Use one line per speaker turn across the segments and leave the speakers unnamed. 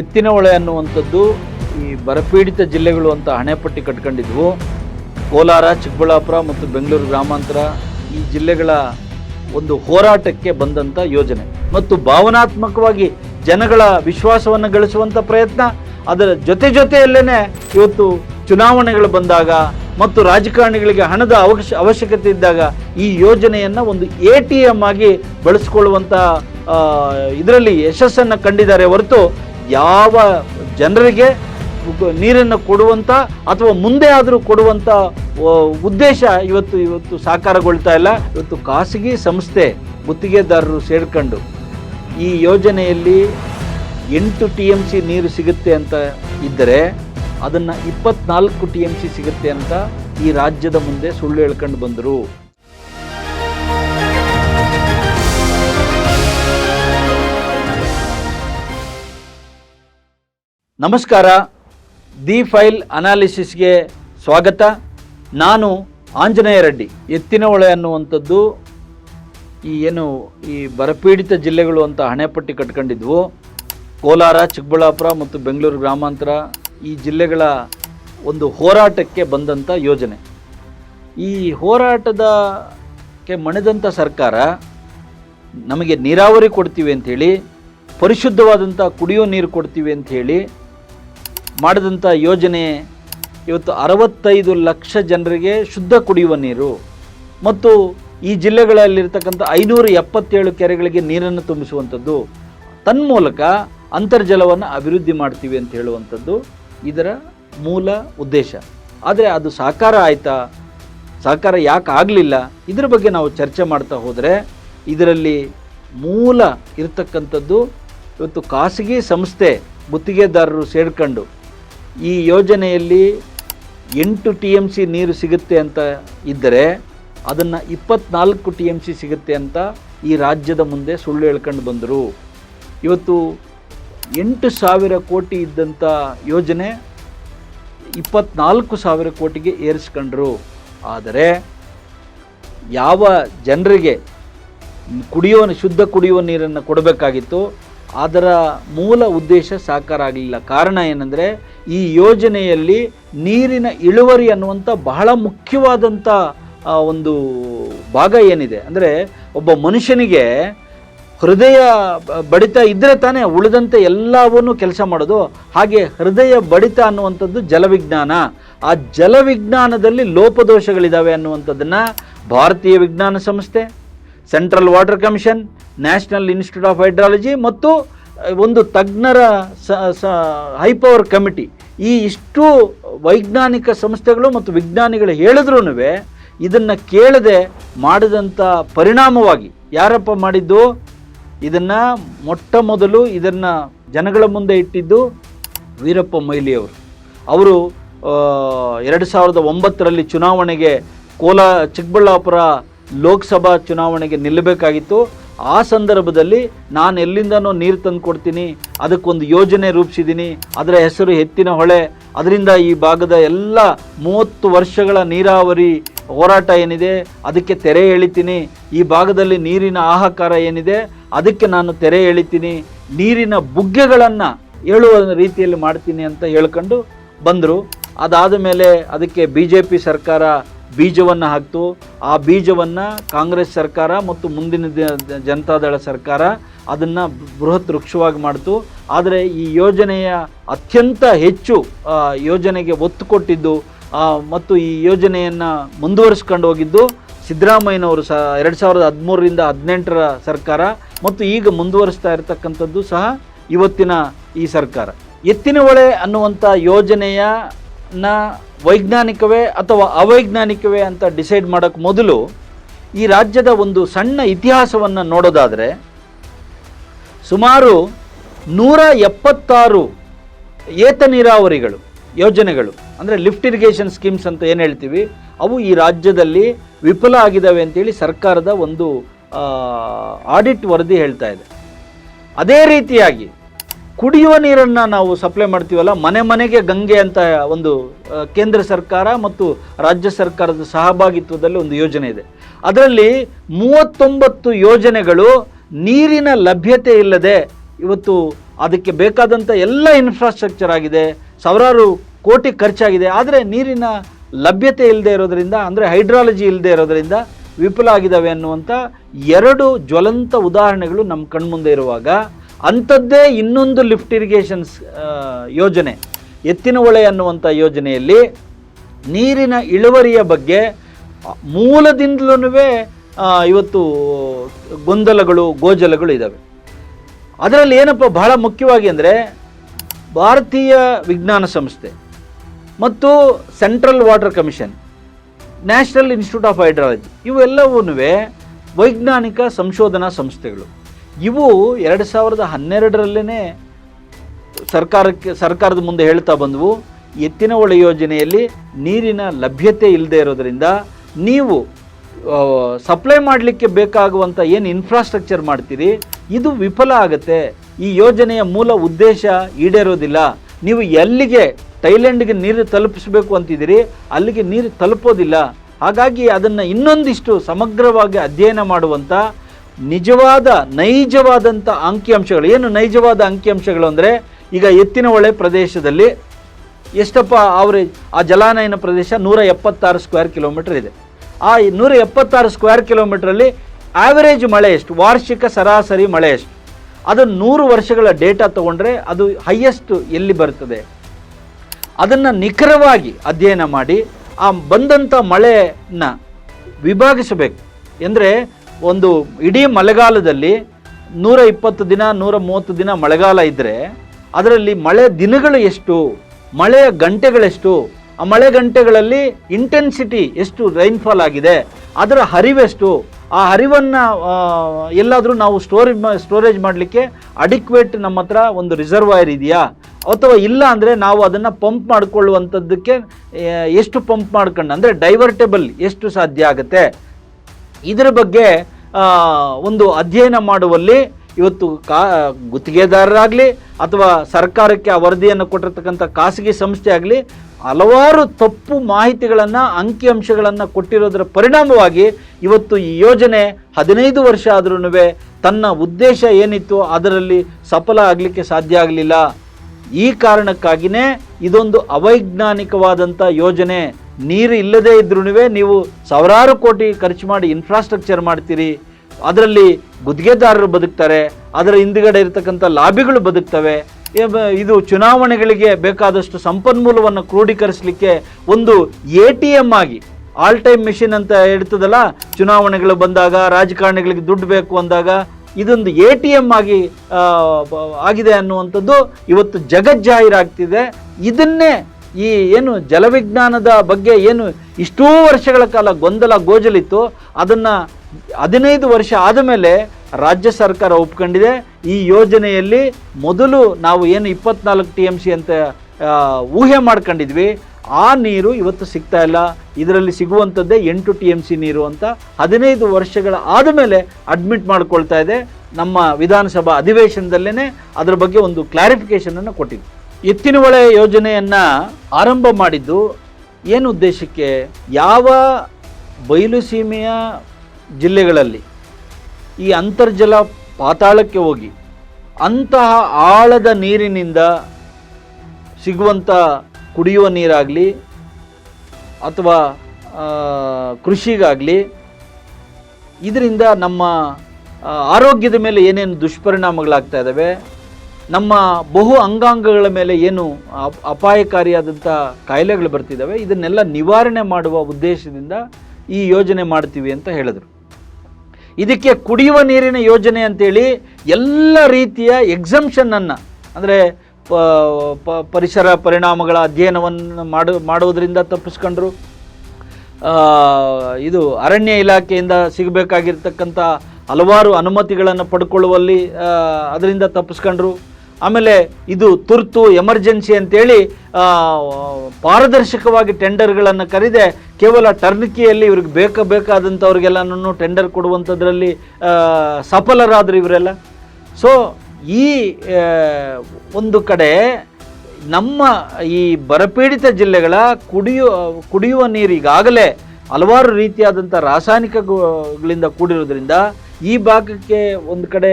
ಎತ್ತಿನ ಹೊಳೆ ಅನ್ನುವಂಥದ್ದು ಈ ಬರಪೀಡಿತ ಜಿಲ್ಲೆಗಳು ಅಂತ ಹಣೆಪಟ್ಟಿ ಕಟ್ಕೊಂಡಿದ್ವು. ಕೋಲಾರ, ಚಿಕ್ಕಬಳ್ಳಾಪುರ ಮತ್ತು ಬೆಂಗಳೂರು ಗ್ರಾಮಾಂತರ ಈ ಜಿಲ್ಲೆಗಳ ಒಂದು ಹೋರಾಟಕ್ಕೆ ಬಂದಂಥ ಯೋಜನೆ. ಮತ್ತು ಭಾವನಾತ್ಮಕವಾಗಿ ಜನಗಳ ವಿಶ್ವಾಸವನ್ನು ಗಳಿಸುವಂಥ ಪ್ರಯತ್ನ, ಅದರ ಜೊತೆ ಜೊತೆಯಲ್ಲೇ ಇವತ್ತು ಚುನಾವಣೆಗಳು ಬಂದಾಗ ಮತ್ತು ರಾಜಕಾರಣಿಗಳಿಗೆ ಹಣದ ಅವಶ್ಯ, ಅವಶ್ಯಕತೆ ಇದ್ದಾಗ ಈ ಯೋಜನೆಯನ್ನು ಒಂದು ಎ ಟಿ ಎಂ ಆಗಿ ಬಳಸ್ಕೊಳ್ಳುವಂಥ ಇದರಲ್ಲಿ ಯಶಸ್ಸನ್ನು ಕಂಡಿದ್ದಾರೆ ಹೊರತು ಯಾವ ಜನರಿಗೆ ನೀರನ್ನು ಕೊಡುವಂಥ ಅಥವಾ ಮುಂದೆ ಆದರೂ ಕೊಡುವಂಥ ಉದ್ದೇಶ ಇವತ್ತು ಇವತ್ತು ಸಾಕಾರಗೊಳ್ತಾ ಇಲ್ಲ. ಇವತ್ತು ಖಾಸಗಿ ಸಂಸ್ಥೆ ಗುತ್ತಿಗೆದಾರರು ಸೇರ್ಕೊಂಡು ಈ ಯೋಜನೆಯಲ್ಲಿ ಎಂಟು ಟಿ ಎಂ ಸಿ ನೀರು ಸಿಗುತ್ತೆ ಅಂತ ಇದ್ದರೆ ಅದನ್ನು ಇಪ್ಪತ್ನಾಲ್ಕು ಟಿ ಎಂ ಸಿ ಸಿಗುತ್ತೆ ಅಂತ ಈ ರಾಜ್ಯದ ಮುಂದೆ ಸುಳ್ಳು ಹೇಳ್ಕೊಂಡು ಬಂದರು. ನಮಸ್ಕಾರ. ದಿ ಫೈಲ್ ಅನಾಲಿಸಿಸ್ಗೆ ಸ್ವಾಗತ. ನಾನು ಆಂಜನೇಯ ರೆಡ್ಡಿ. ಎತ್ತಿನ ಹೊಳೆ ಅನ್ನುವಂಥದ್ದು ಈ ಏನು ಈ ಬರಪೀಡಿತ ಜಿಲ್ಲೆಗಳು ಅಂತ ಹಣೆಪಟ್ಟಿ ಕಟ್ಕೊಂಡಿದ್ವು. ಕೋಲಾರ, ಚಿಕ್ಕಬಳ್ಳಾಪುರ ಮತ್ತು ಬೆಂಗಳೂರು ಗ್ರಾಮಾಂತರ ಈ ಜಿಲ್ಲೆಗಳ ಒಂದು ಹೋರಾಟಕ್ಕೆ ಬಂದಂಥ ಯೋಜನೆ. ಈ ಹೋರಾಟದಕ್ಕೆ ಮಣಿದಂಥ ಸರ್ಕಾರ ನಮಗೆ ನೀರಾವರಿ ಕೊಡ್ತೀವಿ ಅಂಥೇಳಿ ಪರಿಶುದ್ಧವಾದಂಥ ಕುಡಿಯೋ ನೀರು ಕೊಡ್ತೀವಿ ಅಂತ ಹೇಳಿ ಮಾಡಿದಂಥ ಯೋಜನೆ ಇವತ್ತು ಅರವತ್ತೈದು ಲಕ್ಷ ಜನರಿಗೆ ಶುದ್ಧ ಕುಡಿಯುವ ನೀರು. ಮತ್ತು ಈ ಜಿಲ್ಲೆಗಳಲ್ಲಿರ್ತಕ್ಕಂಥ ಐನೂರ ಎಪ್ಪತ್ತೇಳು ಕೆರೆಗಳಿಗೆ ನೀರನ್ನು ತುಂಬಿಸುವಂಥದ್ದು. ತನ್ಮೂಲಕ ಅಂತರ್ಜಲವನ್ನು ಅಭಿವೃದ್ಧಿ ಮಾಡ್ತೀವಿ ಅಂತ ಹೇಳುವಂಥದ್ದು ಇದರ ಮೂಲ ಉದ್ದೇಶ. ಆದರೆ ಅದು ಸಾಕಾರ ಆಯಿತಾ? ಸಾಕಾರ ಯಾಕೆ ಆಗಲಿಲ್ಲ? ಇದರ ಬಗ್ಗೆ ನಾವು ಚರ್ಚೆ ಮಾಡ್ತಾ ಹೋದರೆ ಇದರಲ್ಲಿ ಮೂಲ ಇರತಕ್ಕಂಥದ್ದು ಇವತ್ತು ಖಾಸಗಿ ಸಂಸ್ಥೆ ಗುತ್ತಿಗೆದಾರರು ಸೇರ್ಕೊಂಡು ಈ ಯೋಜನೆಯಲ್ಲಿ ಎಂಟು ಟಿ ಎಂ ಸಿ ನೀರು ಸಿಗುತ್ತೆ ಅಂತ ಇದ್ದರೆ ಅದನ್ನು ಇಪ್ಪತ್ನಾಲ್ಕು ಟಿ ಎಂ ಸಿ ಸಿಗುತ್ತೆ ಅಂತ ಈ ರಾಜ್ಯದ ಮುಂದೆ ಸುಳ್ಳು ಹೇಳ್ಕೊಂಡು ಬಂದರು. ಇವತ್ತು ಎಂಟು ಸಾವಿರ ಕೋಟಿ ಇದ್ದಂಥ ಯೋಜನೆ ಇಪ್ಪತ್ನಾಲ್ಕು ಸಾವಿರ ಕೋಟಿಗೆ ಏರಿಸ್ಕೊಂಡ್ರು. ಆದರೆ ಯಾವ ಜನರಿಗೆ ಕುಡಿಯುವ ಶುದ್ಧ ಕುಡಿಯುವ ನೀರನ್ನು ಕೊಡಬೇಕಾಗಿತ್ತು ಅದರ ಮೂಲ ಉದ್ದೇಶ ಸಾಕಾರ ಆಗಲಿಲ್ಲ ಕಾರಣ ಏನಂದರೆ, ಈ ಯೋಜನೆಯಲ್ಲಿ ನೀರಿನ ಇಳುವರಿ ಅನ್ನುವಂಥ ಬಹಳ ಮುಖ್ಯವಾದಂಥ ಒಂದು ಭಾಗ ಏನಿದೆ. ಅಂದರೆ, ಒಬ್ಬ ಮನುಷ್ಯನಿಗೆ ಹೃದಯ ಬಡಿತ ಇದ್ದರೆ ತಾನೇ ಉಳಿದಂತೆ ಎಲ್ಲವನ್ನೂ ಕೆಲಸ ಮಾಡೋದು. ಹಾಗೆ ಹೃದಯ ಬಡಿತ ಅನ್ನುವಂಥದ್ದು ಜಲವಿಜ್ಞಾನ. ಆ ಜಲವಿಜ್ಞಾನದಲ್ಲಿ ಲೋಪದೋಷಗಳಿದ್ದಾವೆ ಅನ್ನುವಂಥದ್ದನ್ನು ಭಾರತೀಯ ವಿಜ್ಞಾನ ಸಂಸ್ಥೆ central water commission national institute of hydrology ಮತ್ತು ಒಂದು ತಜ್ಞರ ಸ ಹೈಪವರ್ ಕಮಿಟಿ ಈ ಇಷ್ಟು ವೈಜ್ಞಾನಿಕ ಸಂಸ್ಥೆಗಳು ಮತ್ತು ವಿಜ್ಞಾನಿಗಳು ಹೇಳಿದ್ರೂ ಇದನ್ನು ಕೇಳದೆ ಮಾಡಿದಂಥ ಪರಿಣಾಮವಾಗಿ. ಯಾರಪ್ಪ ಮಾಡಿದ್ದು? ಇದನ್ನು ಮೊಟ್ಟ ಮೊದಲು ಇದನ್ನು ಜನಗಳ ಮುಂದೆ ಇಟ್ಟಿದ್ದು ವೀರಪ್ಪ ಮೊಯ್ಲಿಯವರು ಅವರು. ಎರಡು ಸಾವಿರದ ಒಂಬತ್ತರಲ್ಲಿ ಚುನಾವಣೆಗೆ ಕೋಲಾ ಚಿಕ್ಕಬಳ್ಳಾಪುರ ಲೋಕಸಭಾ ಚುನಾವಣೆಗೆ ನಿಲ್ಲಬೇಕಾಗಿತ್ತು. ಆ ಸಂದರ್ಭದಲ್ಲಿ ನಾನು ಎಲ್ಲಿಂದನೋ ನೀರು ತಂದು ಕೊಡ್ತೀನಿ, ಅದಕ್ಕೊಂದು ಯೋಜನೆ ರೂಪಿಸಿದ್ದೀನಿ, ಅದರ ಹೆಸರು ಎತ್ತಿನ ಹೊಳೆ, ಅದರಿಂದ ಈ ಭಾಗದ ಎಲ್ಲ ಮೂವತ್ತು ವರ್ಷಗಳ ನೀರಾವರಿ ಹೋರಾಟ ಏನಿದೆ, ಅದಕ್ಕೆ ತೆರೆ ಎಳಿತೀನಿ. ಈ ಭಾಗದಲ್ಲಿ ನೀರಿನ ಆಹಾಕಾರ ಏನಿದೆ, ಅದಕ್ಕೆ ನಾನು ತೆರೆ ಎಳಿತೀನಿ. ನೀರಿನ ಬುಗ್ಗೆಗಳನ್ನು ಹೇಳುವ ರೀತಿಯಲ್ಲಿ ಮಾಡ್ತೀನಿ ಅಂತ ಹೇಳ್ಕೊಂಡು ಬಂದರು. ಅದಾದ ಮೇಲೆ ಅದಕ್ಕೆ ಬಿ ಜೆ ಪಿ ಸರ್ಕಾರ ಬೀಜವನ್ನು ಹಾಕ್ತು. ಆ ಬೀಜವನ್ನು ಕಾಂಗ್ರೆಸ್ ಸರ್ಕಾರ ಮತ್ತು ಮುಂದಿನ ದಿನ ಜನತಾದಳ ಸರ್ಕಾರ ಅದನ್ನು ಬೃಹತ್ ವೃಕ್ಷವಾಗಿ ಮಾಡ್ತು. ಆದರೆ ಈ ಯೋಜನೆಯ ಅತ್ಯಂತ ಹೆಚ್ಚು ಯೋಜನೆಗೆ ಒತ್ತು ಕೊಟ್ಟಿದ್ದು ಮತ್ತು ಈ ಯೋಜನೆಯನ್ನು ಮುಂದುವರಿಸ್ಕೊಂಡು ಹೋಗಿದ್ದು ಸಿದ್ದರಾಮಯ್ಯನವರು ಸಹ, ಎರಡು ಸಾವಿರದ ಹದಿಮೂರರಿಂದ ಹದಿನೆಂಟರ ಸರ್ಕಾರ ಮತ್ತು ಈಗ ಮುಂದುವರಿಸ್ತಾ ಇರತಕ್ಕಂಥದ್ದು ಸಹ ಇವತ್ತಿನ ಈ ಸರ್ಕಾರ. ಎತ್ತಿನ ಹೊಳೆ ಅನ್ನುವಂಥ ಯೋಜನೆಯನ್ನ ವೈಜ್ಞಾನಿಕವೇ ಅಥವಾ ಅವೈಜ್ಞಾನಿಕವೇ ಅಂತ ಡಿಸೈಡ್ ಮಾಡೋಕ್ಕೆ ಮೊದಲು ಈ ರಾಜ್ಯದ ಒಂದು ಸಣ್ಣ ಇತಿಹಾಸವನ್ನು ನೋಡೋದಾದರೆ ಸುಮಾರು ನೂರ ಎಪ್ಪತ್ತಾರು ಏತ ನೀರಾವರಿಗಳು, ಯೋಜನೆಗಳು, ಅಂದರೆ ಲಿಫ್ಟ್ ಇರಿಗೇಷನ್ ಸ್ಕೀಮ್ಸ್ ಅಂತ ಏನು ಹೇಳ್ತೀವಿ, ಅವು ಈ ರಾಜ್ಯದಲ್ಲಿ ವಿಫಲ ಆಗಿದ್ದಾವೆ ಅಂತೇಳಿ ಸರ್ಕಾರದ ಒಂದು ಆಡಿಟ್ ವರದಿ ಹೇಳ್ತಾ ಇದೆ. ಅದೇ ರೀತಿಯಾಗಿ ಕುಡಿಯುವ ನೀರನ್ನು ನಾವು ಸಪ್ಲೈ ಮಾಡ್ತೀವಲ್ಲ, ಮನೆ ಮನೆಗೆ ಗಂಗೆ ಅಂತ ಒಂದು ಕೇಂದ್ರ ಸರ್ಕಾರ ಮತ್ತು ರಾಜ್ಯ ಸರ್ಕಾರದ ಸಹಭಾಗಿತ್ವದಲ್ಲಿ ಒಂದು ಯೋಜನೆ ಇದೆ. ಅದರಲ್ಲಿ ಮೂವತ್ತೊಂಬತ್ತು ಯೋಜನೆಗಳು ನೀರಿನ ಲಭ್ಯತೆ ಇಲ್ಲದೆ ಇವತ್ತು ಅದಕ್ಕೆ ಬೇಕಾದಂಥ ಎಲ್ಲ ಇನ್ಫ್ರಾಸ್ಟ್ರಕ್ಚರ್ ಆಗಿದೆ, ಸಾವಿರಾರು ಕೋಟಿ ಖರ್ಚಾಗಿದೆ, ಆದರೆ ನೀರಿನ ಲಭ್ಯತೆ ಇಲ್ಲದೆ ಇರೋದರಿಂದ, ಅಂದರೆ ಹೈಡ್ರಾಲಜಿ ಇಲ್ಲದೆ ಇರೋದರಿಂದ ವಿಫಲ ಆಗಿದ್ದಾವೆ ಅನ್ನುವಂಥ ಎರಡು ಜ್ವಲಂತ ಉದಾಹರಣೆಗಳು ನಮ್ಮ ಕಣ್ಮುಂದೆ ಇರುವಾಗ ಅಂಥದ್ದೇ ಇನ್ನೊಂದು ಲಿಫ್ಟ್ ಇರಿಗೇಷನ್ಸ್ ಯೋಜನೆ. ಎತ್ತಿನ ಹೊಳೆ ಅನ್ನುವಂಥ ಯೋಜನೆಯಲ್ಲಿ ನೀರಿನ ಇಳುವರಿಯ ಬಗ್ಗೆ ಮೂಲದಿಂದಲೂ ಇವತ್ತು ಗೊಂದಲಗಳು, ಗೋಜಲಗಳು ಇದ್ದಾವೆ ಅದರಲ್ಲಿ ಏನಪ್ಪ ಬಹಳ ಮುಖ್ಯವಾಗಿ ಅಂದರೆ ಭಾರತೀಯ ವಿಜ್ಞಾನ ಸಂಸ್ಥೆ ಮತ್ತು central water commission, national institute of hydrology ಇವೆಲ್ಲವೂ ವೈಜ್ಞಾನಿಕ ಸಂಶೋಧನಾ ಸಂಸ್ಥೆಗಳು. ಇವು ಎರಡು ಸಾವಿರದ ಹನ್ನೆರಡರಲ್ಲೇ ಸರ್ಕಾರಕ್ಕೆ, ಸರ್ಕಾರದ ಮುಂದೆ ಹೇಳ್ತಾ ಬಂದವು, ಎತ್ತಿನ ಹೊಳೆ ಯೋಜನೆಯಲ್ಲಿ ನೀರಿನ ಲಭ್ಯತೆ ಇಲ್ಲದೆ ಇರೋದರಿಂದ ನೀವು ಸಪ್ಲೈ ಮಾಡಲಿಕ್ಕೆ ಬೇಕಾಗುವಂಥ ಏನು ಇನ್ಫ್ರಾಸ್ಟ್ರಕ್ಚರ್ ಮಾಡ್ತೀರಿ, ಇದು ವಿಫಲ ಆಗುತ್ತೆ. ಈ ಯೋಜನೆಯ ಮೂಲ ಉದ್ದೇಶ ಈಡೇರೋದಿಲ್ಲ. ನೀವು ಎಲ್ಲಿಗೆ ಥೈಲ್ಯಾಂಡ್ಗೆ ನೀರು ತಲುಪಿಸಬೇಕು ಅಂತಿದ್ದೀರಿ, ಅಲ್ಲಿಗೆ ನೀರು ತಲುಪೋದಿಲ್ಲ. ಹಾಗಾಗಿ ಅದನ್ನು ಇನ್ನೊಂದಿಷ್ಟು ಸಮಗ್ರವಾಗಿ ಅಧ್ಯಯನ ಮಾಡುವಂಥ ನಿಜವಾದ ನೈಜವಾದಂಥ ಅಂಕಿಅಂಶಗಳು. ಏನು ನೈಜವಾದ ಅಂಕಿಅಂಶಗಳು ಅಂದರೆ, ಈಗ ಎತ್ತಿನ ಹೊಳೆ ಪ್ರದೇಶದಲ್ಲಿ ಎಷ್ಟಪ್ಪ ಆವರೇಜ್ ಆ ಜಲಾನಯನ ಪ್ರದೇಶ ನೂರ ಎಪ್ಪತ್ತಾರು ಸ್ಕ್ವೇರ್ ಕಿಲೋಮೀಟರ್ ಇದೆ. ಆ ನೂರ ಎಪ್ಪತ್ತಾರು ಸ್ಕ್ವೇರ್ ಕಿಲೋಮೀಟ್ರಲ್ಲಿ ಆ್ಯಾವರೇಜ್ ಮಳೆ ಎಷ್ಟು? ವಾರ್ಷಿಕ ಸರಾಸರಿ ಮಳೆ ಎಷ್ಟು? ಅದು ನೂರು ವರ್ಷಗಳ ಡೇಟಾ ತಗೊಂಡ್ರೆ ಅದು ಹೈಯೆಸ್ಟ್ ಎಲ್ಲಿ ಬರ್ತದೆ? ಅದನ್ನು ನಿಖರವಾಗಿ ಅಧ್ಯಯನ ಮಾಡಿ, ಆ ಬಂದಂಥ ಮಳೆನ ವಿಭಾಗಿಸಬೇಕು. ಎಂದರೆ ಒಂದು ಇಡೀ ಮಳೆಗಾಲದಲ್ಲಿ ನೂರ ಇಪ್ಪತ್ತು ದಿನ, ನೂರ ಮೂವತ್ತು ದಿನ ಮಳೆಗಾಲ ಇದ್ದರೆ ಅದರಲ್ಲಿ ಮಳೆ ದಿನಗಳು ಎಷ್ಟು, ಮಳೆಯ ಗಂಟೆಗಳೆಷ್ಟು, ಆ ಮಳೆ ಗಂಟೆಗಳಲ್ಲಿ ಇಂಟೆನ್ಸಿಟಿ ಎಷ್ಟು ರೈನ್ಫಾಲ್ ಆಗಿದೆ, ಅದರ ಹರಿವೆಷ್ಟು, ಆ ಹರಿವನ್ನು ಎಲ್ಲಾದರೂ ನಾವು ಸ್ಟೋರೇಜ್ ಸ್ಟೋರೇಜ್ ಮಾಡಲಿಕ್ಕೆ ಅಡಿಕ್ವೇಟ್ ನಮ್ಮ ಹತ್ರ ಒಂದು ರಿಸರ್ವಾಯರ್ ಇದೆಯಾ? ಅಥವಾ ಇಲ್ಲ ಅಂದರೆ ನಾವು ಅದನ್ನು ಪಂಪ್ ಮಾಡಿಕೊಳ್ಳುವಂಥದ್ದಕ್ಕೆ ಎಷ್ಟು ಪಂಪ್ ಮಾಡ್ಕೊಂಡು, ಅಂದರೆ ಡೈವರ್ಟೇಬಲ್ ಎಷ್ಟು ಸಾಧ್ಯ ಆಗುತ್ತೆ? ಇದರ ಬಗ್ಗೆ ಒಂದು ಅಧ್ಯಯನ ಮಾಡುವಲ್ಲಿ ಇವತ್ತು ಕಾ, ಗುತ್ತಿಗೆದಾರರಾಗಲಿ ಅಥವಾ ಸರ್ಕಾರಕ್ಕೆ ಆ ವರದಿಯನ್ನು ಕೊಟ್ಟಿರ್ತಕ್ಕಂಥ ಖಾಸಗಿ ಸಂಸ್ಥೆ ಆಗಲಿ ಹಲವಾರು ತಪ್ಪು ಮಾಹಿತಿಗಳನ್ನು, ಅಂಕಿಅಂಶಗಳನ್ನು ಕೊಟ್ಟಿರೋದರ ಪರಿಣಾಮವಾಗಿ ಇವತ್ತು ಈ ಯೋಜನೆ ಹದಿನೈದು ವರ್ಷ ಆದ್ರೂ ತನ್ನ ಉದ್ದೇಶ ಏನಿತ್ತು ಅದರಲ್ಲಿ ಸಫಲ ಆಗಲಿಕ್ಕೆ ಸಾಧ್ಯ ಆಗಲಿಲ್ಲ. ಈ ಕಾರಣಕ್ಕಾಗಿಯೇ ಇದೊಂದು ಅವೈಜ್ಞಾನಿಕವಾದಂಥ ಯೋಜನೆ. ನೀರು ಇಲ್ಲದೇ ಇದ್ರೂ ನೀವು ಸಾವಿರಾರು ಕೋಟಿ ಖರ್ಚು ಮಾಡಿ ಇನ್ಫ್ರಾಸ್ಟ್ರಕ್ಚರ್ ಮಾಡ್ತೀರಿ. ಅದರಲ್ಲಿ ಗುತ್ತಿಗೆದಾರರು ಬದುಕ್ತಾರೆ, ಅದರ ಹಿಂದುಗಡೆ ಇರತಕ್ಕಂಥ ಲಾಬಿಗಳು ಬದುಕ್ತವೆ. ಇದು ಚುನಾವಣೆಗಳಿಗೆ ಬೇಕಾದಷ್ಟು ಸಂಪನ್ಮೂಲವನ್ನು ಕ್ರೋಢೀಕರಿಸಲಿಕ್ಕೆ ಒಂದು ಎ ಟಿ ಎಂ ಆಗಿ ಆಲ್ ಟೈಮ್ ಮಿಷಿನ್ ಅಂತ ಇರ್ತದಲ್ಲ ಚುನಾವಣೆಗಳು ಬಂದಾಗ, ರಾಜಕಾರಣಿಗಳಿಗೆ ದುಡ್ಡು ಬೇಕು ಅಂದಾಗ, ಇದೊಂದು ಎ ಟಿ ಎಂ ಆಗಿ ಆಗಿದೆ ಅನ್ನುವಂಥದ್ದು ಇವತ್ತು ಜಗಜ್ಜಾಹೀರಾಗ್ತಿದೆ. ಇದನ್ನೇ ಈ ಏನು ಜಲವಿಜ್ಞಾನದ ಬಗ್ಗೆ ಏನು ಇಷ್ಟೂ ವರ್ಷಗಳ ಕಾಲ ಗೊಂದಲ ಗೋಜಲಿತ್ತು, ಅದನ್ನು ಹದಿನೈದು ವರ್ಷ ಆದಮೇಲೆ ರಾಜ್ಯ ಸರ್ಕಾರ ಒಪ್ಕೊಂಡಿದೆ. ಈ ಯೋಜನೆಯಲ್ಲಿ ಮೊದಲು ನಾವು ಏನು ಇಪ್ಪತ್ನಾಲ್ಕು ಟಿ ಎಂ ಸಿ ಅಂತ ಊಹೆ ಮಾಡ್ಕೊಂಡಿದ್ವಿ. ಆ ನೀರು ಇವತ್ತು ಸಿಗ್ತಾ ಇಲ್ಲ. ಇದರಲ್ಲಿ ಸಿಗುವಂಥದ್ದೇ ಎಂಟು ಟಿ ಎಂ ಸಿ ನೀರು ಅಂತ ಹದಿನೈದು ವರ್ಷಗಳ ಆದಮೇಲೆ ಅಡ್ಮಿಟ್ ಮಾಡ್ಕೊಳ್ತಾ ಇದೆ ನಮ್ಮ ವಿಧಾನಸಭಾ ಅಧಿವೇಶನದಲ್ಲೇ ಅದರ ಬಗ್ಗೆ ಒಂದು ಕ್ಲಾರಿಫಿಕೇಷನನ್ನು ಕೊಟ್ಟಿದ್ವಿ. ಎತ್ತಿನ ಹೊಳೆ ಯೋಜನೆಯನ್ನು ಆರಂಭ ಮಾಡಿದ್ದು ಏನು ಉದ್ದೇಶಕ್ಕೆ? ಯಾವ ಬಯಲು ಸೀಮೆಯ ಜಿಲ್ಲೆಗಳಲ್ಲಿ ಈ ಅಂತರ್ಜಲ ಪಾತಾಳಕ್ಕೆ ಹೋಗಿ ಅಂತಹ ಆಳದ ನೀರಿನಿಂದ ಸಿಗುವಂಥ ಕುಡಿಯುವ ನೀರಾಗಲಿ ಅಥವಾ ಕೃಷಿಗಾಗಲಿ ಇದರಿಂದ ನಮ್ಮ ಆರೋಗ್ಯದ ಮೇಲೆ ಏನೇನು ದುಷ್ಪರಿಣಾಮಗಳಾಗ್ತಾ ಇದ್ದಾವೆ ನಮ್ಮ ಬಹು ಅಂಗಾಂಗಗಳ ಮೇಲೆ ಏನು ಅಪ್- ಅಪಾಯಕಾರಿಯಾದಂಥ ಕಾಯಿಲೆಗಳು ಬರ್ತಿದ್ದಾವೆ, ಇದನ್ನೆಲ್ಲ ನಿವಾರಣೆ ಮಾಡುವ ಉದ್ದೇಶದಿಂದ ಈ ಯೋಜನೆ ಮಾಡ್ತೀವಿ ಅಂತ ಹೇಳಿದರು. ಇದಕ್ಕೆ ಕುಡಿಯುವ ನೀರಿನ ಯೋಜನೆ ಅಂತೇಳಿ ಎಲ್ಲ ರೀತಿಯ ಎಕ್ಸಮ್ಷನನ್ನು ಅಂದರೆ ಪರಿಸರ ಪರಿಣಾಮಗಳ ಅಧ್ಯಯನವನ್ನು ಮಾಡು, ಮಾಡುವುದರಿಂದ ತಪ್ಪಿಸ್ಕೊಂಡ್ರು. ಇದು ಅರಣ್ಯ ಇಲಾಖೆಯಿಂದ ಸಿಗಬೇಕಾಗಿರ್ತಕ್ಕಂಥ ಹಲವಾರು ಅನುಮತಿಗಳನ್ನು ಪಡ್ಕೊಳ್ಳುವಲ್ಲಿ ಅದರಿಂದ ತಪ್ಪಿಸ್ಕೊಂಡ್ರು. ಆಮೇಲೆ ಇದು ತುರ್ತು ಎಮರ್ಜೆನ್ಸಿ ಅಂತೇಳಿ ಪಾರದರ್ಶಕವಾಗಿ ಟೆಂಡರ್ಗಳನ್ನು ಕರೆದೆ, ಕೇವಲ ಟರ್ನಿಕಿಯಲ್ಲಿ ಇವ್ರಿಗೆ ಬೇಕ ಬೇಕಾದಂಥವ್ರಿಗೆಲ್ಲನೂ ಟೆಂಡರ್ ಕೊಡುವಂಥದ್ರಲ್ಲಿ ಸಫಲರಾದರು ಇವರೆಲ್ಲ. ಸೊ ಈ ಒಂದು ಕಡೆ ನಮ್ಮ ಈ ಬರಪೀಡಿತ ಜಿಲ್ಲೆಗಳ ಕುಡಿಯುವ ಕುಡಿಯುವ ನೀರು ಈಗಾಗಲೇ ಹಲವಾರು ರೀತಿಯಾದಂಥ ರಾಸಾಯನಿಕಗಳಿಂದ ಕೂಡಿರೋದ್ರಿಂದ ಈ ಭಾಗಕ್ಕೆ ಒಂದು ಕಡೆ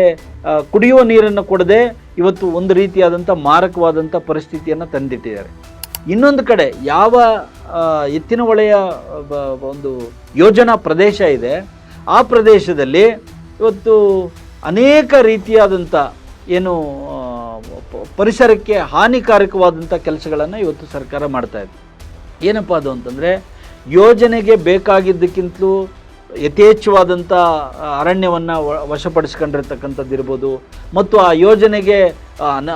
ಕುಡಿಯುವ ನೀರನ್ನು ಕೊಡದೆ ಇವತ್ತು ಒಂದು ರೀತಿಯಾದಂಥ ಮಾರಕವಾದಂಥ ಪರಿಸ್ಥಿತಿಯನ್ನು ತಂದಿಟ್ಟಿದ್ದಾರೆ. ಇನ್ನೊಂದು ಕಡೆ ಯಾವ ಎತ್ತಿನ ಒಳೆಯ ಒಂದು ಯೋಜನಾ ಪ್ರದೇಶ ಇದೆ, ಆ ಪ್ರದೇಶದಲ್ಲಿ ಇವತ್ತು ಅನೇಕ ರೀತಿಯಾದಂಥ ಏನು ಪರಿಸರಕ್ಕೆ ಹಾನಿಕಾರಕವಾದಂಥ ಕೆಲಸಗಳನ್ನು ಇವತ್ತು ಸರ್ಕಾರ ಮಾಡ್ತಾ ಇದೆ. ಏನಪ್ಪ ಅದು ಅಂತಂದರೆ ಯೋಜನೆಗೆ ಬೇಕಾಗಿದ್ದಕ್ಕಿಂತಲೂ ಯಥೇಚ್ಛವಾದಂಥ ಅರಣ್ಯವನ್ನು ವಶಪಡಿಸ್ಕೊಂಡಿರ್ತಕ್ಕಂಥದ್ದು ಇರ್ಬೋದು ಮತ್ತು ಆ ಯೋಜನೆಗೆ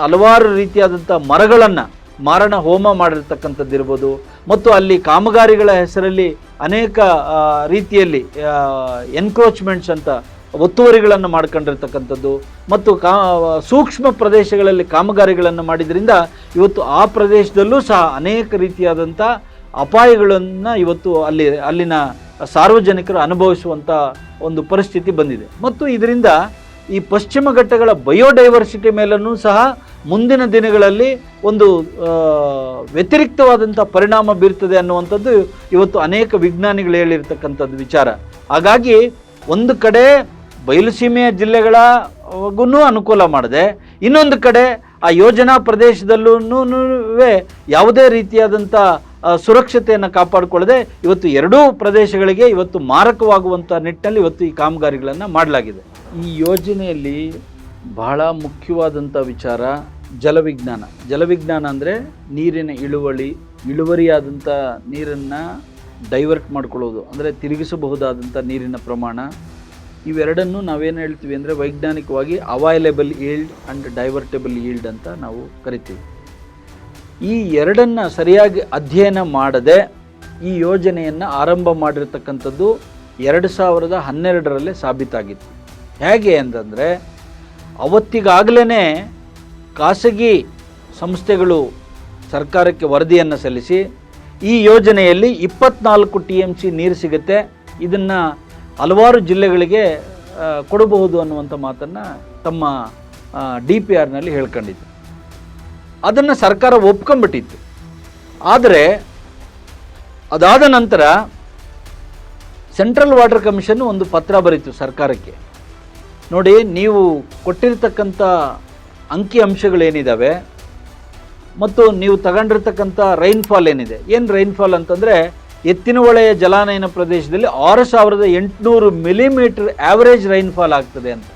ಹಲವಾರು ರೀತಿಯಾದಂಥ ಮರಗಳನ್ನು ಮಾರಣ ಹೋಮ ಮಾಡಿರ್ತಕ್ಕಂಥದ್ದು ಇರ್ಬೋದು ಮತ್ತು ಅಲ್ಲಿ ಕಾಮಗಾರಿಗಳ ಹೆಸರಲ್ಲಿ ಅನೇಕ ರೀತಿಯಲ್ಲಿ ಎನ್ಕ್ರೋಚ್ಮೆಂಟ್ಸ್ ಅಂತ ಒತ್ತುವರಿಗಳನ್ನು ಮಾಡ್ಕೊಂಡಿರ್ತಕ್ಕಂಥದ್ದು. ಮತ್ತು ಕಾ ಸೂಕ್ಷ್ಮ ಪ್ರದೇಶಗಳಲ್ಲಿ ಕಾಮಗಾರಿಗಳನ್ನು ಮಾಡಿದ್ರಿಂದ ಇವತ್ತು ಆ ಪ್ರದೇಶದಲ್ಲೂ ಸಹ ಅನೇಕ ರೀತಿಯಾದಂಥ ಅಪಾಯಗಳನ್ನು ಇವತ್ತು ಅಲ್ಲಿ, ಅಲ್ಲಿನ ಸಾರ್ವಜನಿಕರು ಅನುಭವಿಸುವಂಥ ಒಂದು ಪರಿಸ್ಥಿತಿ ಬಂದಿದೆ. ಮತ್ತು ಇದರಿಂದ ಈ ಪಶ್ಚಿಮ ಘಟ್ಟಗಳ ಬಯೋಡೈವರ್ಸಿಟಿ ಮೇಲೂ ಸಹ ಮುಂದಿನ ದಿನಗಳಲ್ಲಿ ಒಂದು ವ್ಯತಿರಿಕ್ತವಾದಂಥ ಪರಿಣಾಮ ಬೀರ್ತದೆ ಅನ್ನುವಂಥದ್ದು ಇವತ್ತು ಅನೇಕ ವಿಜ್ಞಾನಿಗಳು ಹೇಳಿರ್ತಕ್ಕಂಥದ್ದು ವಿಚಾರ. ಹಾಗಾಗಿ ಒಂದು ಕಡೆ ಬಯಲುಸೀಮೆಯ ಜಿಲ್ಲೆಗಳಗೂ ಅನುಕೂಲ ಮಾಡಿದೆ, ಇನ್ನೊಂದು ಕಡೆ ಆ ಯೋಜನಾ ಪ್ರದೇಶದಲ್ಲೂ ಯಾವುದೇ ರೀತಿಯಾದಂಥ ಸುರಕ್ಷತೆಯನ್ನು ಕಾಪಾಡಿಕೊಳ್ಳದೆ ಇವತ್ತು ಎರಡೂ ಪ್ರದೇಶಗಳಿಗೆ ಇವತ್ತು ಮಾರಕವಾಗುವಂಥ ನಿಟ್ಟಿನಲ್ಲಿ ಇವತ್ತು ಈ ಕಾಮಗಾರಿಗಳನ್ನು ಮಾಡಲಾಗಿದೆ. ಈ ಯೋಜನೆಯಲ್ಲಿ ಬಹಳ ಮುಖ್ಯವಾದಂಥ ವಿಚಾರ ಜಲವಿಜ್ಞಾನ. ಜಲವಿಜ್ಞಾನ ಅಂದರೆ ನೀರಿನ ಇಳುವಳಿ ಇಳುವರಿಯಾದಂಥ ನೀರನ್ನು ಡೈವರ್ಟ್ ಮಾಡ್ಕೊಳ್ಳೋದು, ಅಂದರೆ ತಿರುಗಿಸಬಹುದಾದಂಥ ನೀರಿನ ಪ್ರಮಾಣ. ಇವೆರಡನ್ನು ನಾವೇನು ಹೇಳ್ತೀವಿ ಅಂದರೆ ವೈಜ್ಞಾನಿಕವಾಗಿ available yield and divertable yield ಅಂತ ನಾವು ಕರಿತೀವಿ. ಈ ಎರಡನ್ನು ಸರಿಯಾಗಿ ಅಧ್ಯಯನ ಮಾಡದೆ ಈ ಯೋಜನೆಯನ್ನು ಆರಂಭ ಮಾಡಿರ್ತಕ್ಕಂಥದ್ದು ಎರಡು ಸಾವಿರದ ಹನ್ನೆರಡರಲ್ಲೇ ಸಾಬೀತಾಗಿತ್ತು. ಹೇಗೆ ಅಂತಂದರೆ ಅವತ್ತಿಗಾಗಲೇ ಖಾಸಗಿ ಸಂಸ್ಥೆಗಳು ಸರ್ಕಾರಕ್ಕೆ ವರದಿಯನ್ನು ಸಲ್ಲಿಸಿ ಈ ಯೋಜನೆಯಲ್ಲಿ ಇಪ್ಪತ್ನಾಲ್ಕು ಟಿ ಎಂ ಸಿ ನೀರು ಸಿಗುತ್ತೆ, ಇದನ್ನು ಹಲವಾರು ಜಿಲ್ಲೆಗಳಿಗೆ ಕೊಡಬಹುದು ಅನ್ನುವಂಥ ಮಾತನ್ನು ತಮ್ಮ ಡಿ ಪಿ ಆರ್ನಲ್ಲಿ ಹೇಳ್ಕೊಂಡಿತ್ತು ಅದನ್ನು ಸರ್ಕಾರ ಒಪ್ಕೊಂಬಿಟ್ಟಿತ್ತು ಆದರೆ ಅದಾದ ನಂತರ ಸೆಂಟ್ರಲ್ ವಾಟರ್ ಕಮಿಷನ್ ಒಂದು ಪತ್ರ ಬರೀತು ಸರ್ಕಾರಕ್ಕೆ. ನೋಡಿ, ನೀವು ಕೊಟ್ಟಿರ್ತಕ್ಕಂಥ ಅಂಕಿ ಅಂಶಗಳೇನಿದ್ದಾವೆ ಮತ್ತು ನೀವು ತಗೊಂಡಿರ್ತಕ್ಕಂಥ ರೈನ್ಫಾಲ್ ಏನಿದೆ. ಏನು ರೈನ್ಫಾಲ್ ಅಂತಂದರೆ ಎತ್ತಿನ ಹೊಳೆಯ ಜಲಾನಯನ ಪ್ರದೇಶದಲ್ಲಿ ಆರು ಸಾವಿರದ ಎಂಟುನೂರು ಮಿಲಿಮೀಟರ್ ಆವರೇಜ್ ರೈನ್ಫಾಲ್ ಆಗ್ತದೆ ಅಂತ.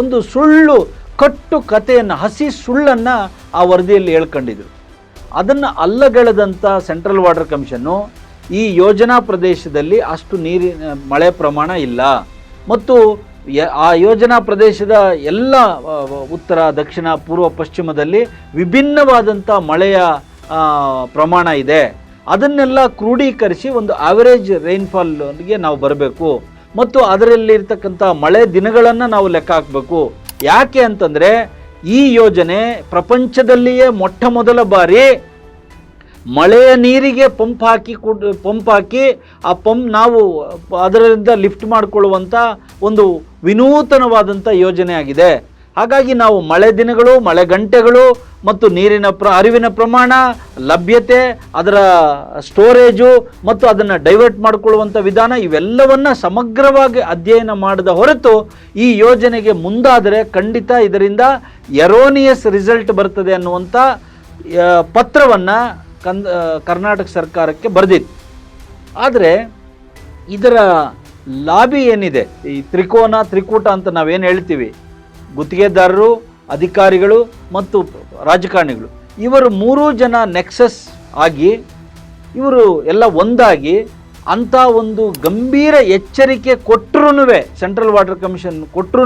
ಒಂದು ಸುಳ್ಳು ಕಟ್ಟು ಕಥೆಯನ್ನು, ಹಸಿ ಸುಳ್ಳನ್ನು ಆ ವರದಿಯಲ್ಲಿ ಹೇಳ್ಕೊಂಡಿದ್ರು. ಅದನ್ನು ಅಲ್ಲಗೆಳೆದಂಥ ಸೆಂಟ್ರಲ್ ವಾಟರ್ ಕಮಿಷನ್ನು ಈ ಯೋಜನಾ ಪ್ರದೇಶದಲ್ಲಿ ಅಷ್ಟು ನೀರಿನ ಮಳೆ ಪ್ರಮಾಣ ಇಲ್ಲ. ಮತ್ತು ಆ ಯೋಜನಾ ಪ್ರದೇಶದ ಎಲ್ಲ ಉತ್ತರ, ದಕ್ಷಿಣ, ಪೂರ್ವ, ಪಶ್ಚಿಮದಲ್ಲಿ ವಿಭಿನ್ನವಾದಂಥ ಮಳೆಯ ಪ್ರಮಾಣ ಇದೆ. ಅದನ್ನೆಲ್ಲ ಕ್ರೋಢೀಕರಿಸಿ ಒಂದು ಆವರೇಜ್ ರೈನ್ಫಾಲ್ಗೆ ನಾವು ಬರಬೇಕು. ಮತ್ತು ಅದರಲ್ಲಿರ್ತಕ್ಕಂಥ ಮಳೆ ದಿನಗಳನ್ನು ನಾವು ಲೆಕ್ಕ ಹಾಕಬೇಕು. ಯಾಕೆ ಅಂತಂದರೆ ಈ ಯೋಜನೆ ಪ್ರಪಂಚದಲ್ಲಿಯೇ ಮೊಟ್ಟ ಮೊದಲ ಬಾರಿ ಮಳೆಯ ನೀರಿಗೆ ಪಂಪ್ ಹಾಕಿ ಪಂಪ್ ಹಾಕಿ ಆ ಪಂಪ್ ನಾವು ಅದರಿಂದ ಲಿಫ್ಟ್ ಮಾಡಿಕೊಳ್ಳುವಂಥ ಒಂದು ವಿನೂತನವಾದಂಥ ಯೋಜನೆ ಆಗಿದೆ. ಹಾಗಾಗಿ ನಾವು ಮಳೆ ದಿನಗಳು, ಮಳೆ ಗಂಟೆಗಳು ಮತ್ತು ನೀರಿನ ಪ್ರ, ಅರಿವಿನ ಪ್ರಮಾಣ, ಲಭ್ಯತೆ, ಅದರ ಸ್ಟೋರೇಜು ಮತ್ತು ಅದನ್ನು ಡೈವರ್ಟ್ ಮಾಡಿಕೊಳ್ಳುವಂಥ ವಿಧಾನ ಇವೆಲ್ಲವನ್ನು ಸಮಗ್ರವಾಗಿ ಅಧ್ಯಯನ ಮಾಡಿದ ಹೊರತು ಈ ಯೋಜನೆಗೆ ಮುಂದಾದರೆ ಖಂಡಿತ ಇದರಿಂದ ಎರೋನಿಯಸ್ ರಿಸಲ್ಟ್ ಬರ್ತದೆ ಅನ್ನುವಂಥ ಪತ್ರವನ್ನು ಕರ್ನಾಟಕ ಸರ್ಕಾರಕ್ಕೆ ಬರೆದಿತ್ತು. ಆದರೆ ಇದರ ಲಾಬಿ ಏನಿದೆ? ಈ ತ್ರಿಕೋನ, ತ್ರಿಕೂಟ ಅಂತ ನಾವೇನು ಹೇಳ್ತೀವಿ? ಗುತ್ತಿಗೆದಾರರು, ಅಧಿಕಾರಿಗಳು ಮತ್ತು ರಾಜಕಾರಣಿಗಳು. ಇವರು ಮೂರೂ ಜನ ನೆಕ್ಸಸ್ ಆಗಿ, ಇವರು ಎಲ್ಲ ಒಂದಾಗಿ ಅಂಥ ಒಂದು ಗಂಭೀರ ಎಚ್ಚರಿಕೆ ಕೊಟ್ಟರೂ ಸೆಂಟ್ರಲ್ ವಾಟರ್ ಕಮಿಷನ್ ಕೊಟ್ಟರೂ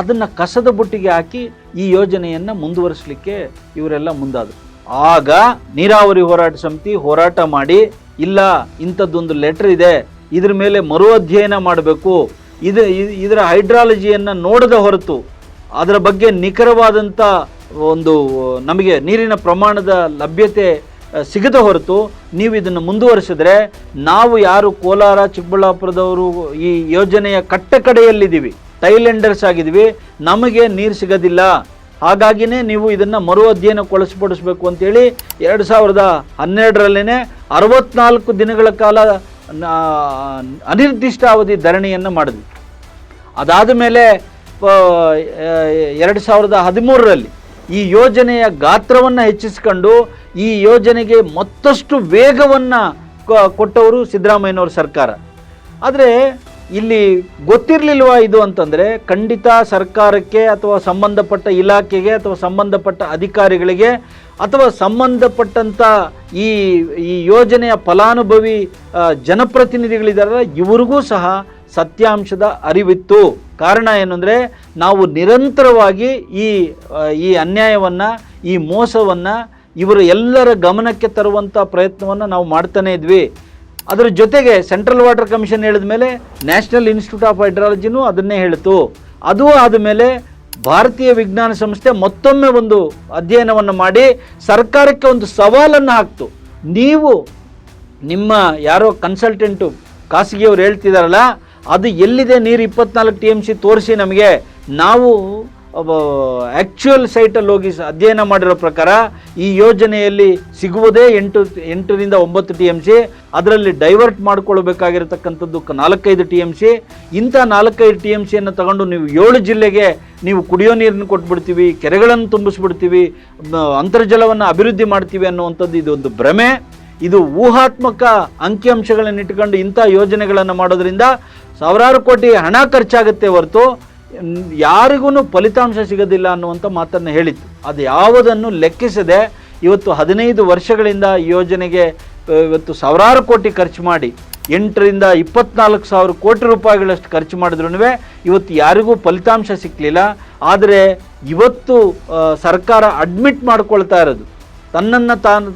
ಅದನ್ನು ಕಸದ ಬುಟ್ಟಿಗೆ ಹಾಕಿ ಈ ಯೋಜನೆಯನ್ನು ಮುಂದುವರಿಸಲಿಕ್ಕೆ ಇವರೆಲ್ಲ ಮುಂದಾದರು. ಆಗ ನೀರಾವರಿ ಹೋರಾಟ ಸಮಿತಿ ಹೋರಾಟ ಮಾಡಿ, ಇಲ್ಲ, ಇಂಥದ್ದೊಂದು ಲೆಟರ್ ಇದೆ, ಇದ್ರ ಮೇಲೆ ಮರು ಅಧ್ಯಯನ ಮಾಡಬೇಕು ಇದು, ಇದರ ಹೈಡ್ರಾಲಜಿಯನ್ನು ನೋಡದ ಹೊರತು ಅದರ ಬಗ್ಗೆ ನಿಖರವಾದಂಥ ಒಂದು, ನಮಗೆ ನೀರಿನ ಪ್ರಮಾಣದ ಲಭ್ಯತೆ ಸಿಗದ ಹೊರತು ನೀವು ಇದನ್ನು ಮುಂದುವರಿಸಿದ್ರೆ ನಾವು ಯಾರು ಕೋಲಾರ, ಚಿಕ್ಕಬಳ್ಳಾಪುರದವರು ಈ ಯೋಜನೆಯ ಕಟ್ಟಕಡೆಯಲ್ಲಿದ್ದೀವಿ. ಟೈಲೆಂಡರ್ಸ್ ಆಗಿದ್ದೀವಿ. ನಮಗೆ ನೀರು ಸಿಗೋದಿಲ್ಲ. ಹಾಗಾಗಿನೇ ನೀವು ಇದನ್ನು ಮರು ಅಧ್ಯಯನಗೊಳಿಸ್ಪಡಿಸ್ಬೇಕು ಅಂತೇಳಿ ಎರಡು ಸಾವಿರದ ಹನ್ನೆರಡರಲ್ಲೇ ಅರವತ್ನಾಲ್ಕು ದಿನಗಳ ಕಾಲ ಅನಿರ್ದಿಷ್ಟಾವಧಿ ಧರಣಿಯನ್ನು ಮಾಡಿದ್ವಿ. ಅದಾದ ಮೇಲೆ ಎರಡು ಸಾವಿರದ ಹದಿಮೂರರಲ್ಲಿ ಈ ಯೋಜನೆಯ ಗಾತ್ರವನ್ನು ಹೆಚ್ಚಿಸಿಕೊಂಡು ಈ ಯೋಜನೆಗೆ ಮತ್ತಷ್ಟು ವೇಗವನ್ನು ಕೊಟ್ಟವರು ಸಿದ್ದರಾಮಯ್ಯನವ್ರ ಸರ್ಕಾರ. ಆದರೆ ಇಲ್ಲಿ ಗೊತ್ತಿರಲಿಲ್ವಾ ಇದು ಅಂತಂದರೆ ಖಂಡಿತ ಸರ್ಕಾರಕ್ಕೆ ಅಥವಾ ಸಂಬಂಧಪಟ್ಟ ಇಲಾಖೆಗೆ ಅಥವಾ ಸಂಬಂಧಪಟ್ಟ ಅಧಿಕಾರಿಗಳಿಗೆ ಅಥವಾ ಸಂಬಂಧಪಟ್ಟಂಥ ಈ ಈ ಯೋಜನೆಯ ಫಲಾನುಭವಿ ಜನಪ್ರತಿನಿಧಿಗಳಿದ್ದಾರೆ ಇವರಿಗೂ ಇವ್ರಿಗೂ ಸಹ ಸತ್ಯಾಂಶದ ಅರಿವಿತ್ತು. ಕಾರಣ ಏನಂದರೆ ನಾವು ನಿರಂತರವಾಗಿ ಈ ಈ ಅನ್ಯಾಯವನ್ನು, ಈ ಮೋಸವನ್ನು ಇವರು ಎಲ್ಲರ ಗಮನಕ್ಕೆ ತರುವಂಥ ಪ್ರಯತ್ನವನ್ನು ನಾವು ಮಾಡ್ತಾನೇ ಇದ್ವಿ. ಅದರ ಜೊತೆಗೆ ಸೆಂಟ್ರಲ್ ವಾಟರ್ ಕಮಿಷನ್ ಹೇಳಿದ ಮೇಲೆ ನ್ಯಾಷನಲ್ ಇನ್ಸ್ಟಿಟ್ಯೂಟ್ ಆಫ್ ಹೈಡ್ರಾಲಜಿನೂ ಅದನ್ನೇ ಹೇಳಿತು. ಅದು ಆದಮೇಲೆ ಭಾರತೀಯ ವಿಜ್ಞಾನ ಸಂಸ್ಥೆ ಮತ್ತೊಮ್ಮೆ ಒಂದು ಅಧ್ಯಯನವನ್ನು ಮಾಡಿ ಸರ್ಕಾರಕ್ಕೆ ಒಂದು ಸವಾಲನ್ನು ಹಾಕ್ತು. ನೀವು ನಿಮ್ಮ ಯಾರೋ ಕನ್ಸಲ್ಟೆಂಟು ಖಾಸಗಿಯವರು ಹೇಳ್ತಿದಾರಲ್ಲ ಅದು ಎಲ್ಲಿದೆ ನೀರು ಇಪ್ಪತ್ನಾಲ್ಕು ಟಿ ಎಂ ಸಿ ತೋರಿಸಿ ನಮಗೆ. ನಾವು ಆ್ಯಕ್ಚುಯಲ್ ಸೈಟಲ್ಲಿ ಹೋಗಿ ಅಧ್ಯಯನ ಮಾಡಿರೋ ಪ್ರಕಾರ ಈ ಯೋಜನೆಯಲ್ಲಿ ಸಿಗುವುದೇ ಎಂಟು, ಎಂಟರಿಂದ ಒಂಬತ್ತು ಟಿ ಎಂ ಸಿ ಅದರಲ್ಲಿ ಡೈವರ್ಟ್ ಮಾಡ್ಕೊಳ್ಬೇಕಾಗಿರತಕ್ಕಂಥದ್ದು ನಾಲ್ಕೈದು ಟಿ ಎಂ ಸಿ ಇಂಥ ನಾಲ್ಕೈದು ಟಿ ಎಂ ಸಿಯನ್ನು ತಗೊಂಡು ನೀವು ಏಳು ಜಿಲ್ಲೆಗೆ ನೀವು ಕುಡಿಯೋ ನೀರನ್ನು ಕೊಟ್ಬಿಡ್ತೀವಿ, ಕೆರೆಗಳನ್ನು ತುಂಬಿಸ್ಬಿಡ್ತೀವಿ ಅಂತರ್ಜಲವನ್ನು ಅಭಿವೃದ್ಧಿ ಮಾಡ್ತೀವಿ ಅನ್ನುವಂಥದ್ದು ಇದೊಂದು ಭ್ರಮೆ. ಇದು ಊಹಾತ್ಮಕ ಅಂಕಿಅಂಶಗಳನ್ನು ಇಟ್ಕೊಂಡು ಇಂಥ ಯೋಜನೆಗಳನ್ನು ಮಾಡೋದ್ರಿಂದ ಸಾವಿರಾರು ಕೋಟಿ ಹಣ ಖರ್ಚಾಗುತ್ತೆ ಹೊರತು ಯಾರಿಗೂ ಫಲಿತಾಂಶ ಸಿಗೋದಿಲ್ಲ ಅನ್ನುವಂಥ ಮಾತನ್ನು ಹೇಳಿತ್ತು ಅದು ಯಾವುದನ್ನು ಲೆಕ್ಕಿಸದೆ ಇವತ್ತು ಹದಿನೈದು ವರ್ಷಗಳಿಂದ ಯೋಜನೆಗೆ ಇವತ್ತು ಸಾವಿರಾರು ಕೋಟಿ ಖರ್ಚು ಮಾಡಿ, ಎಂಟರಿಂದ ಇಪ್ಪತ್ನಾಲ್ಕು ಸಾವಿರ ಕೋಟಿ ರೂಪಾಯಿಗಳಷ್ಟು ಖರ್ಚು ಮಾಡಿದ್ರೂ ಇವತ್ತು ಯಾರಿಗೂ ಫಲಿತಾಂಶ ಸಿಕ್ಕಲಿಲ್ಲ ಆದರೆ ಇವತ್ತು ಸರ್ಕಾರ ಅಡ್ಮಿಟ್ ಮಾಡ್ಕೊಳ್ತಾ ಇರೋದು. ತನ್ನನ್ನು ತಾನು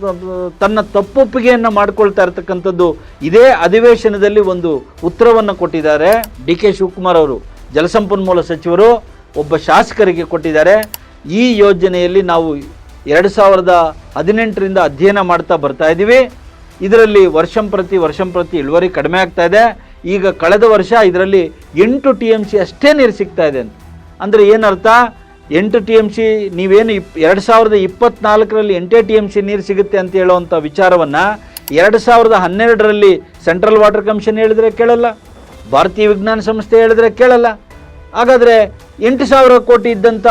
ತನ್ನ ತಪ್ಪೊಪ್ಪಿಗೆಯನ್ನು ಮಾಡಿಕೊಳ್ತಾ ಇರತಕ್ಕಂಥದ್ದು ಇದೇ ಅಧಿವೇಶನದಲ್ಲಿ ಒಂದು ಉತ್ತರವನ್ನು ಕೊಟ್ಟಿದ್ದಾರೆ ಡಿ ಕೆ ಶಿವಕುಮಾರ್ ಅವರು. ಜಲಸಂಪನ್ಮೂಲ ಸಚಿವರು ಒಬ್ಬ ಶಾಸಕರಿಗೆ ಕೊಟ್ಟಿದ್ದಾರೆ. ಈ ಯೋಜನೆಯಲ್ಲಿ ನಾವು ಎರಡು ಸಾವಿರದ ಹದಿನೆಂಟರಿಂದ ಅಧ್ಯಯನ ಮಾಡ್ತಾ ಬರ್ತಾ ಇದ್ದೀವಿ ಇದರಲ್ಲಿ ವರ್ಷಂ ಪ್ರತಿ ವರ್ಷಂ ಪ್ರತಿ ಇಳುವರಿ ಕಡಿಮೆ ಆಗ್ತಾ ಇದೆ. ಈಗ ಕಳೆದ ವರ್ಷ ಇದರಲ್ಲಿ ಎಂಟು ಟಿ ಎಂ ಸಿ ಅಷ್ಟೇ ನೀರು ಸಿಗ್ತಾ ಇದೆ ಅಂದರೆ ಏನರ್ಥ? ಎಂಟು ಟಿ ಎಂ ಸಿ ನೀವೇನು ಇಪ್ ಎರಡು ಸಾವಿರದ ಇಪ್ಪತ್ನಾಲ್ಕರಲ್ಲಿ ಎಂಟೇ ಟಿ ಎಂ ಸಿ ನೀರು ಸಿಗುತ್ತೆ ಅಂತ ಹೇಳುವಂಥ ವಿಚಾರವನ್ನು ಎರಡು ಸಾವಿರದ ಹನ್ನೆರಡರಲ್ಲಿ ಸೆಂಟ್ರಲ್ ವಾಟರ್ ಕಮಿಷನ್ ಹೇಳಿದರೆ ಕೇಳಲ್ಲ, ಭಾರತೀಯ ವಿಜ್ಞಾನ ಸಂಸ್ಥೆ ಹೇಳಿದರೆ ಕೇಳಲ್ಲ. ಹಾಗಾದರೆ ಎಂಟು ಸಾವಿರ ಕೋಟಿ ಇದ್ದಂಥ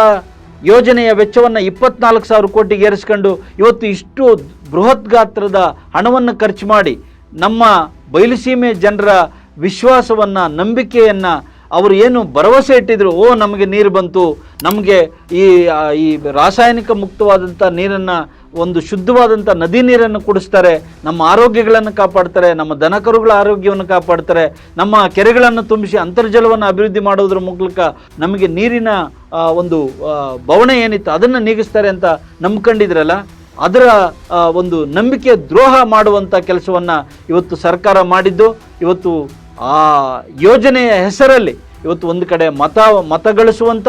ಯೋಜನೆಯ ವೆಚ್ಚವನ್ನು ಇಪ್ಪತ್ನಾಲ್ಕು ಸಾವಿರ ಕೋಟಿಗೆ ಏರಿಸ್ಕೊಂಡು ಇವತ್ತು ಇಷ್ಟು ಬೃಹತ್ ಗಾತ್ರದ ಹಣವನ್ನು ಖರ್ಚು ಮಾಡಿ ನಮ್ಮ ಬಯಲುಸೀಮೆ ಜನರ ವಿಶ್ವಾಸವನ್ನು, ನಂಬಿಕೆಯನ್ನು ಅವರು ಏನು ಭರವಸೆ ಇಟ್ಟಿದ್ರು, ಓ, ನಮಗೆ ನೀರು ಬಂತು, ನಮಗೆ ಈ ಈ ರಾಸಾಯನಿಕ ಮುಕ್ತವಾದಂಥ ನೀರನ್ನು, ಒಂದು ಶುದ್ಧವಾದಂಥ ನದಿ ನೀರನ್ನು ಕುಡಿಸ್ತಾರೆ, ನಮ್ಮ ಆರೋಗ್ಯಗಳನ್ನು ಕಾಪಾಡ್ತಾರೆ, ನಮ್ಮ ದನಕರುಗಳ ಆರೋಗ್ಯವನ್ನು ಕಾಪಾಡ್ತಾರೆ, ನಮ್ಮ ಕೆರೆಗಳನ್ನು ತುಂಬಿಸಿ ಅಂತರ್ಜಲವನ್ನು ಅಭಿವೃದ್ಧಿ ಮಾಡೋದ್ರ ಮೂಲಕ ನಮಗೆ ನೀರಿನ ಒಂದು ಬವಣೆ ಏನಿತ್ತು, ಅದನ್ನು ನೀಗಿಸ್ತಾರೆ ಅಂತ ನಂಬ್ಕೊಂಡಿದ್ರಲ್ಲ ಅದರ ಒಂದು ನಂಬಿಕೆ ದ್ರೋಹ ಮಾಡುವಂಥ ಕೆಲಸವನ್ನು ಇವತ್ತು ಸರ್ಕಾರ ಮಾಡಿದ್ದು, ಇವತ್ತು ಆ ಯೋಜನೆಯ ಹೆಸರಲ್ಲಿ ಇವತ್ತು ಒಂದು ಕಡೆ ಮತ ಮತ ಗಳಿಸುವಂಥ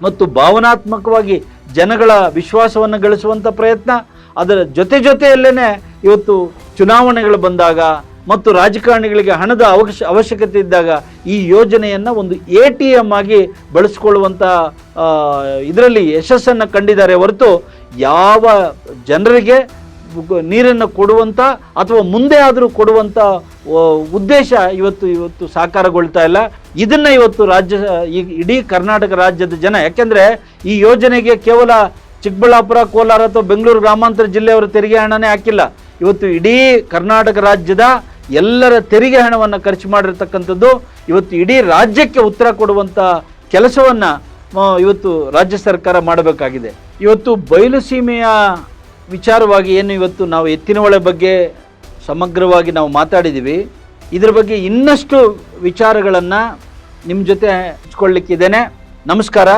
ಮತ್ತು ಭಾವನಾತ್ಮಕವಾಗಿ ಜನಗಳ ವಿಶ್ವಾಸವನ್ನು ಗಳಿಸುವಂಥ ಪ್ರಯತ್ನ. ಅದರ ಜೊತೆ ಜೊತೆಯಲ್ಲೇ ಇವತ್ತು ಚುನಾವಣೆಗಳು ಬಂದಾಗ ಮತ್ತು ರಾಜಕಾರಣಿಗಳಿಗೆ ಹಣದ ಅವಶ್ಯ, ಅವಶ್ಯಕತೆ ಇದ್ದಾಗ ಈ ಯೋಜನೆಯನ್ನು ಒಂದು ಎ ಟಿ ಎಂ ಆಗಿ ಬಳಸ್ಕೊಳ್ಳುವಂಥ ಇದರಲ್ಲಿ ಯಶಸ್ಸನ್ನು ಕಂಡಿದ್ದಾರೆ ಹೊರತು ಯಾವ ಜನರಿಗೆ ನೀರನ್ನು ಕೊಡುವಂಥ ಅಥವಾ ಮುಂದೆ ಆದರೂ ಕೊಡುವಂಥ ಉದ್ದೇಶ ಇವತ್ತು ಇವತ್ತು ಸಾಕಾರಗೊಳ್ತಾ ಇಲ್ಲ. ಇದನ್ನು ಇವತ್ತು ರಾಜ್ಯ ಇಡೀ ಕರ್ನಾಟಕ ರಾಜ್ಯದ ಜನ, ಯಾಕೆಂದರೆ ಈ ಯೋಜನೆಗೆ ಕೇವಲ ಚಿಕ್ಕಬಳ್ಳಾಪುರ, ಕೋಲಾರ ಅಥವಾ ಬೆಂಗಳೂರು ಗ್ರಾಮಾಂತರ ಜಿಲ್ಲೆಯವರ ತೆರಿಗೆ ಹಣನೇ ಹಾಕಿಲ್ಲ. ಇವತ್ತು ಇಡೀ ಕರ್ನಾಟಕ ರಾಜ್ಯದ ಎಲ್ಲರ ತೆರಿಗೆ ಹಣವನ್ನು ಖರ್ಚು ಮಾಡಿರ್ತಕ್ಕಂಥದ್ದು, ಇವತ್ತು ಇಡೀ ರಾಜ್ಯಕ್ಕೆ ಉತ್ತರ ಕೊಡುವಂಥ ಕೆಲಸವನ್ನು ಇವತ್ತು ರಾಜ್ಯ ಸರ್ಕಾರ ಮಾಡಬೇಕಾಗಿದೆ. ಇವತ್ತು ಬಯಲು ಸೀಮೆಯ ವಿಚಾರವಾಗಿ ಏನು ಇವತ್ತು ನಾವು ಎತ್ತಿನ ಹೊಳೆ ಬಗ್ಗೆ ಸಮಗ್ರವಾಗಿ ನಾವು ಮಾತಾಡಿದ್ದೀವಿ. ಇದರ ಬಗ್ಗೆ ಇನ್ನಷ್ಟು ವಿಚಾರಗಳನ್ನು ನಿಮ್ಮ ಜೊತೆ ಹಂಚ್ಕೊಳ್ಳಿಕ್ಕಿದ್ದೇನೆ. ನಮಸ್ಕಾರ.